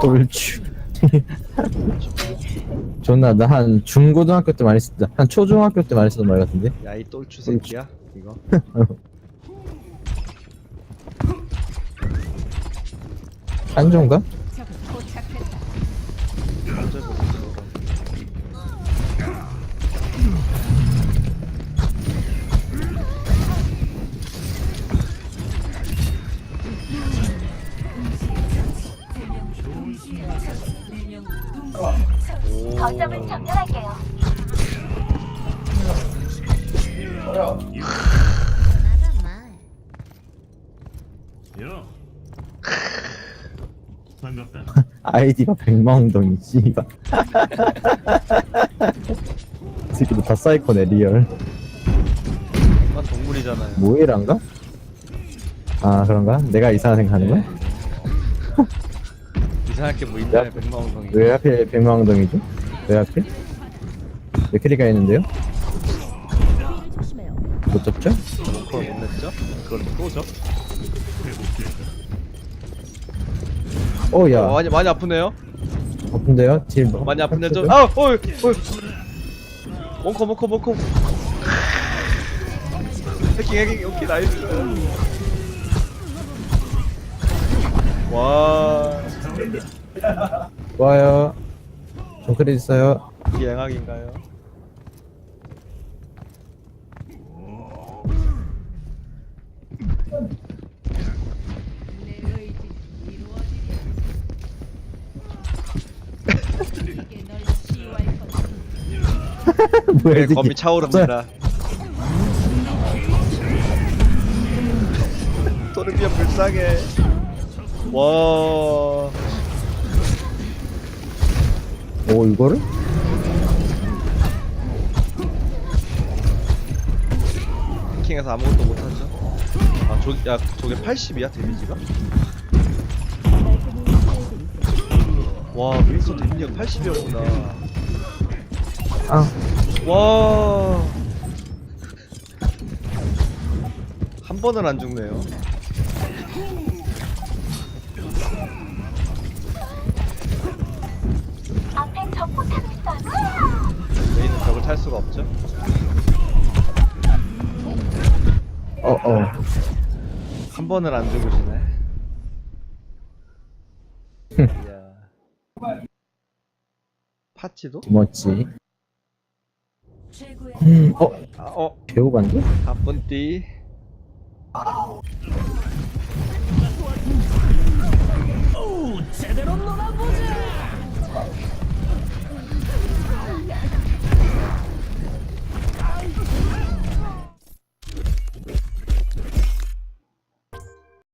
돌주. 존나 나 한 중고등학교 때 많이 쓰다. 한 초중학교 때 많이 쓰던 말 같은데. 야 이 똘추 새끼야 이거 한종가? 거점을 점령할게요. 야. 반갑다. 아이디가 백마엉덩이 씨발. 이 새끼도 다 사이코네 리얼. 이건 동물이잖아요 모이란가? 아 그런가? 내가 이상한 생각하는 거야? 이상하게 뭐 있나요 백마엉덩이 왜 하필 백마엉덩이죠? 왜 하필? 몇 캐리가 있는데요? 못 잡죠? 그걸 못 냈죠? 그걸 또 줘? 어야 어, 많이 많이 아프네요 아픈데요? 딜 뭐? 많이 아픈데 좀 아! 어이! 어이! 몽커 몽커 몽커 해킹 해킹 오케이 나이스 와 좋아요 좀 크레딧 있어요? 이게 양악인가요? 뭐야 이 네, 새끼 검이 차오릅니다. 토르비아 불쌍해. 와 오 이거를? 해킹해서 아무것도 못하죠 아 저, 야 저게 80이야 데미지가? 와 윈서 데미지가 80이었구나 아 와. 한 번은 안 죽네요. 탈 수가 없죠. 어어 한 번은 안 죽으시네. 이야. 파치도? 멋지 음, 어? 아, 어, 배우반데? 가쁜 띠.